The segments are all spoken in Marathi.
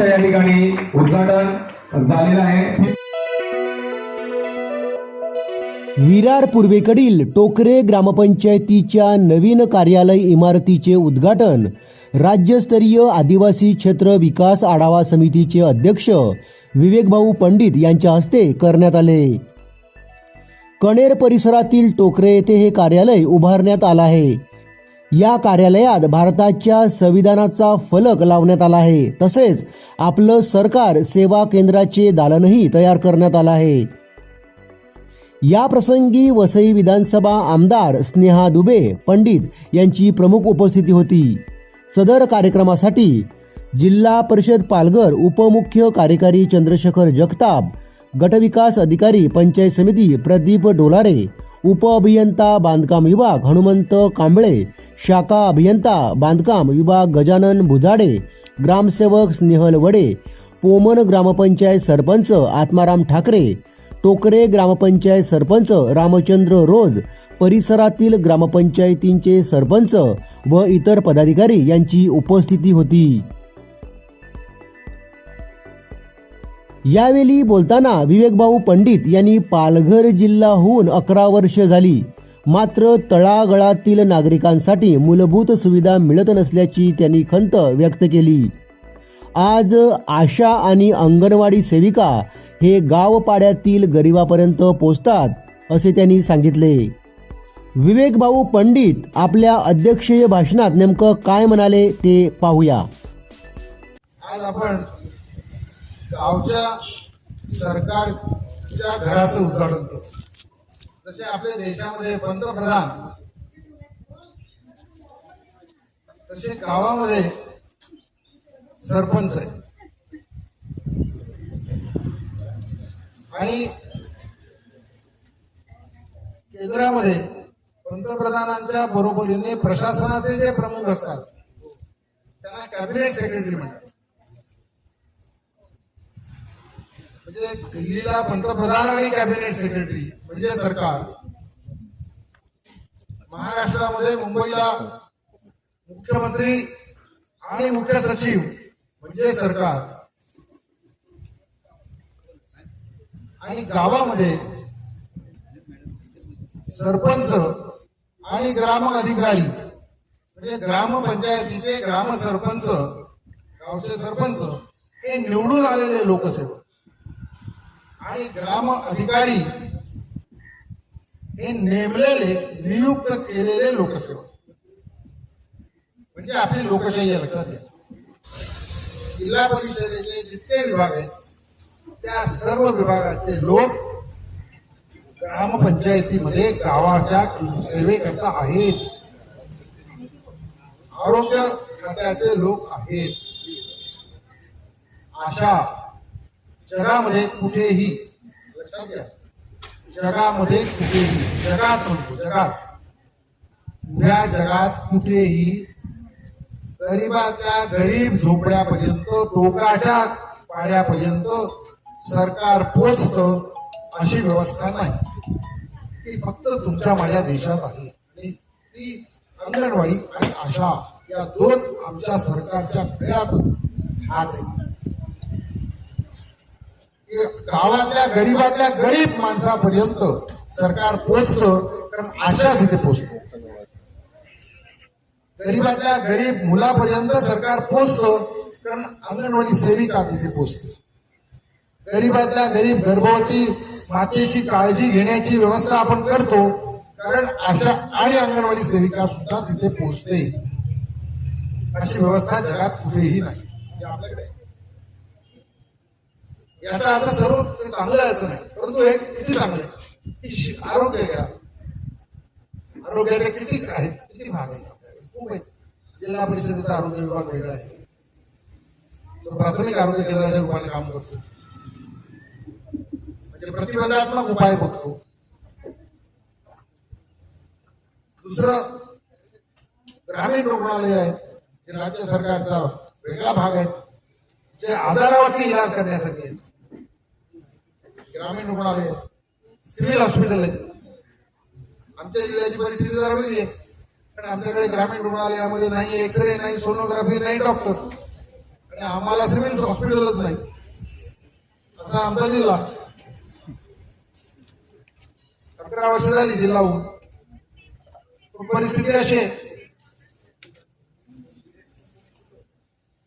पाण्याच्या या ठिकाणी उद्घाटन झालेलं आहे. विरार पूर्वेकडील टोकरे ग्रामपंचायतीच्या नवीन कार्यालय इमारतीचे उद्घाटन राज्यस्तरीय आदिवासी क्षेत्र विकास आढावा समितीचे अध्यक्ष विवेकभाऊ पंडित यांच्या हस्ते करण्यात आले. कणेर परिसरातील टोकरे येथे हे कार्यालय उभारण्यात आलं आहे. या कार्यालयात भारताच्या संविधानाचा फलक लावण्यात आला आहे. तसेच आपलं सरकार सेवा केंद्राचे दालनही तयार करण्यात आलं आहे. या प्रसंगी वसई विधानसभा आमदार स्नेहा दुबे पंडित यांची प्रमुख उपस्थिती होती. सदर कार्यक्रमासाठी जिल्हा परिषद पालघर उपमुख्य कार्यकारी चंद्रशेखर जगताप गटविकास अधिकारी पंचायत समिती प्रदीप डोलारे उपअभियंता बांधकाम विभाग हनुमंत कांबळे शाखा अभियंता बांधकाम विभाग गजानन भुजाडे ग्रामसेवक स्नेहल वडे पोमन ग्रामपंचायत सरपंच आत्माराम ठाकरे टोकरे ग्रामपंचायत सरपंच रामचंद्र रोज परिसरातील ग्रामपंचायतींचे सरपंच व इतर पदाधिकारी यांची उपस्थिती होती. यावेळी बोलताना विवेकभाऊ पंडित यांनी पालघर जिल्हाहून अकरा वर्ष झाली. मात्र तळागळातील नागरिकांसाठी मूलभूत सुविधा मिळत नसल्याची त्यांनी खंत व्यक्त केली. आज आशा आणि अंगणवाडी सेविका हे गावपाड्यातील गरिबापर्यंत पोचतात असे त्यांनी सांगितले. विवेकभाऊ पंडित आपल्या अध्यक्षीय भाषणात नेमकं काय म्हणाले ते पाहूया. आज आपण गावच्या सरकारच्या घराचं उद्घाटन केलं जसे आपल्या देशामध्ये पंतप्रधान तसे गावामध्ये सरपंच आहे आणि केंद्रामध्ये पंतप्रधानांच्या बरोबरीने प्रशासनाचे जे प्रमुख असतात त्यांना कॅबिनेट सेक्रेटरी म्हणतात. म्हणजे दिल्लीला पंतप्रधान आणि कॅबिनेट सेक्रेटरी म्हणजे सरकार. महाराष्ट्रामध्ये मुंबईला मुख्यमंत्री आणि मुख्य सचिव म्हणजे सरकार. आणि गावामध्ये सरपंच आणि ग्राम अधिकारी म्हणजे ग्रामपंचायतीचे ग्राम सरपंच गावचे सरपंच हे निवडून आलेले लोकसेवक. आणि ग्राम अधिकारी हे नेमलेले नियुक्त केलेले लोकसेवक. म्हणजे आपली लोकशाही लक्षात घ्या. जिल्हा परिषदेचे जितके विभाग आहेत त्या सर्व विभागाचे लोक ग्रामपंचायतीमध्ये गावाच्या सेवेकरता आहेत. आरोग्य खात्याचे लोक आहेत. आशा जगामध्ये कुठेही जगामध्ये कुठेही जगात म्हणतो जगात. या जगात कुठेही गरीबातल्या गरीब झोपड्यापर्यंत टोकाच्या पाड्यापर्यंत सरकार पोचतं अशी व्यवस्था नाही. ती फक्त तुमच्या माझ्या देशात आहे. आणि ती अंगणवाडी आणि आशा या दोन आमच्या सरकारच्या खऱ्यात हात आहेत. गावातल्या गरीबातल्या गरीब माणसापर्यंत सरकार पोचतं कारण आशा तिथे पोचतो. गरीबातल्या गरीब मुलापर्यंत सरकार पोचतं कारण अंगणवाडी सेविका तिथे पोचते. गरीबातल्या गरीब गर्भवती मातेची काळजी घेण्याची व्यवस्था आपण करतो कारण आशा आणि अंगणवाडी सेविका सुद्धा तिथे पोचते. अशी व्यवस्था जगात कुठेही नाही. आपल्याकडे याचा अर्थ सर्व चांगलं आहे असं नाही. परंतु हे किती चांगलं आहे? की आरोग्य घ्या आरोग्याचे किती आहेत किती भाग आहेत आपल्याकडे? जिल्हा परिषदेचा आरोग्य विभाग वेगळा आहे. तो प्राथमिक आरोग्य केंद्राच्या रूपाने काम करतो. म्हणजे प्रतिबंधात्मक उपाय बघतो. दुसरं ग्रामीण रुग्णालय आहेत जे राज्य सरकारचा वेगळा भाग आहे जे आजारावरती इलाज करण्यासाठी आहेत. ग्रामीण रुग्णालय सिव्हिल हॉस्पिटल आहेत आमच्या जिल्ह्याची परिस्थिती जरा वेगळी आहे. कारण आमच्याकडे ग्रामीण रुग्णालयामध्ये नाही एक्सरे नाही सोनोग्राफी नाही डॉक्टर आणि आम्हाला सिव्हिल हॉस्पिटलच नाही. असा आमचा जिल्हा. अकरा वर्ष झाली जिल्हा होऊन परिस्थिती अशी आहे.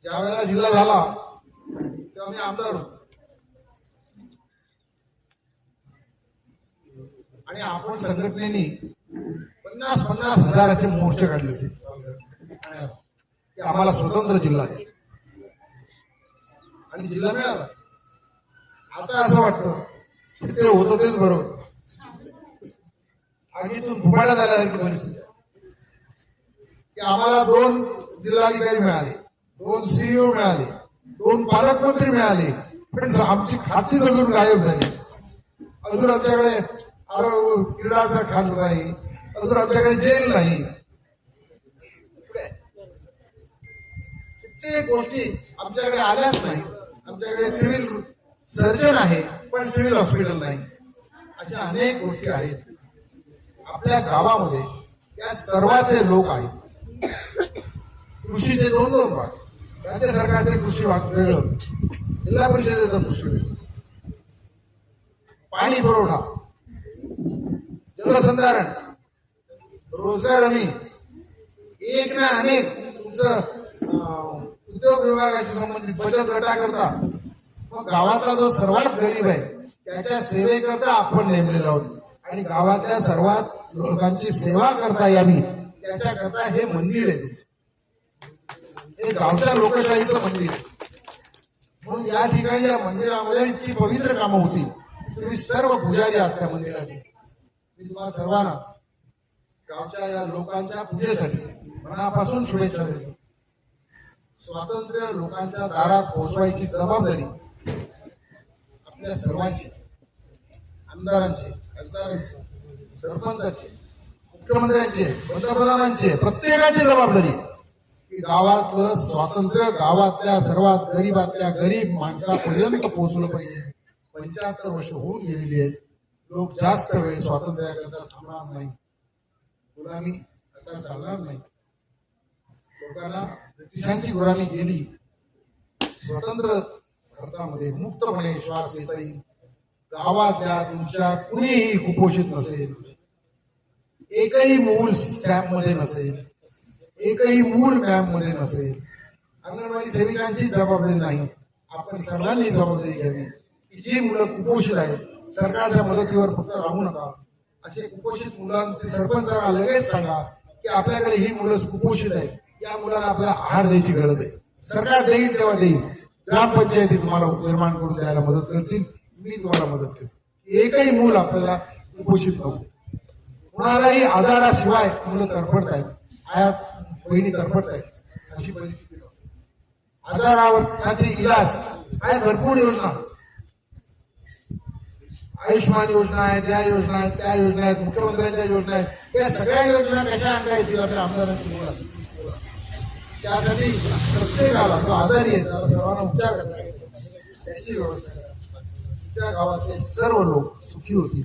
ज्या वेळेला जिल्हा झाला तेव्हा मी आमदार होतो. आणि आपण संघटनेने पन्नास पन्नास हजाराचे मोर्चे काढले होते. की आम्हाला स्वतंत्र जिल्हा आहे आणि जिल्हा मिळाला. आता असं वाटतं की ते होतं तेच बरोबर आगीतून फुबायला आल्यासारखी परिस्थिती की आम्हाला दोन जिल्हाधिकारी मिळाले दोन सीईओ मिळाले दोन पालकमंत्री मिळाले. पण आमची खातीच अजून गायब झाली. अजून आमच्याकडे किडाचा क्रीडाचा खात नाही अजून आपल्याकडे जेल नाही. कित्येक गोष्टी आमच्याकडे आल्याच नाही. आमच्याकडे सिव्हिल सर्जन आहे पण सिव्हिल हॉस्पिटल नाही. अशा अनेक गोष्टी आहेत. आपल्या गावामध्ये या सर्वाचे लोक आहेत. कृषीचे दोन दोन भाग. राज्य सरकारचे कृषी भाग वेगळं. जिल्हा परिषदेचं कृषी वेगळं. पाणी पुरवठा. जलसंधारण रोजगार हमी. एक ना अनेक तुमचं उद्योग विभागाशी संबंधित बचत गटाकरता. मग गावातला जो सर्वात गरीब आहे त्याच्या सेवेकरता आपण नेमलेलो आहोत. आणि गावातल्या सर्वात लोकांची सेवा करता यावी त्याच्याकरता हे मंदिर आहे तुमचं. हे गावच्या लोकशाहीचं मंदिर म्हणून या ठिकाणी या मंदिरामध्ये इतकी पवित्र कामं होती. तुम्ही सर्व पुजारी आहात त्या मंदिराची. मी तुम्हाला सर्वांना गावच्या या लोकांच्या पूजेसाठी मनापासून शुभेच्छा देतो. स्वातंत्र्य लोकांच्या दारात पोहोचवायची जबाबदारी आपल्या सर्वांची आमदारांची खासदारांची सरपंचाची मुख्यमंत्र्यांचे पंतप्रधानांचे प्रत्येकाची जबाबदारी की गावातलं स्वातंत्र्य गावातल्या सर्वात गरीबातल्या गरीब माणसापर्यंत पोहोचलं पाहिजे. पंच्याहत्तर वर्ष होऊन गेलेली आहेत. लोक जास्त वेळ स्वातंत्र्याकरता थांबणार नाही. गुलामी आता चालणार नाही. लोकांना ब्रिटिशांची गुलामी गेली. स्वतंत्र भारतामध्ये मुक्तपणे श्वास घेता येईल. गावातल्या तुमच्या कुणीही कुपोषित नसेल. एकही मूल स्टॅम्पमध्ये नसेल. एकही मूल मॅममध्ये नसेल. अंगणवाडी सेविकांची जबाबदारी नाही. आपण सर्वांनी जबाबदारी घ्यावी. जी मुलं कुपोषित आहेत सरकारच्या मदतीवर फक्त राहू नका. असे कुपोषित मुलांचे सरपंचांना लगेच सांगा की आपल्याकडे ही मुलं कुपोषित आहेत. या मुलांना आपल्याला आहार द्यायची गरज आहे. सरकार देईल तेव्हा देईल. ग्रामपंचायती तुम्हाला निर्माण करून द्यायला मदत करतील. मी तुम्हाला मदत करतील एकही मूल आपल्याला कुपोषित नको. कुणालाही आजाराशिवाय मुलं तरफडत आहेत आयात बहिणी तरफडत आहेत अशी परिस्थिती आजारावर साठी इलाज. आहेत भरपूर योजना. आयुष्यमान योजना आहेत या योजना आहेत त्या योजना आहेत मुख्यमंत्र्यांच्या योजना आहेत. या सगळ्या योजना कशा आणता येतील आपल्या आमदारांची मुलं त्यासाठी प्रत्येकाला जो आजारी आहे त्याला सर्वांना उपचार करता त्याची व्यवस्था करा. त्या गावातले सर्व लोक सुखी होतील.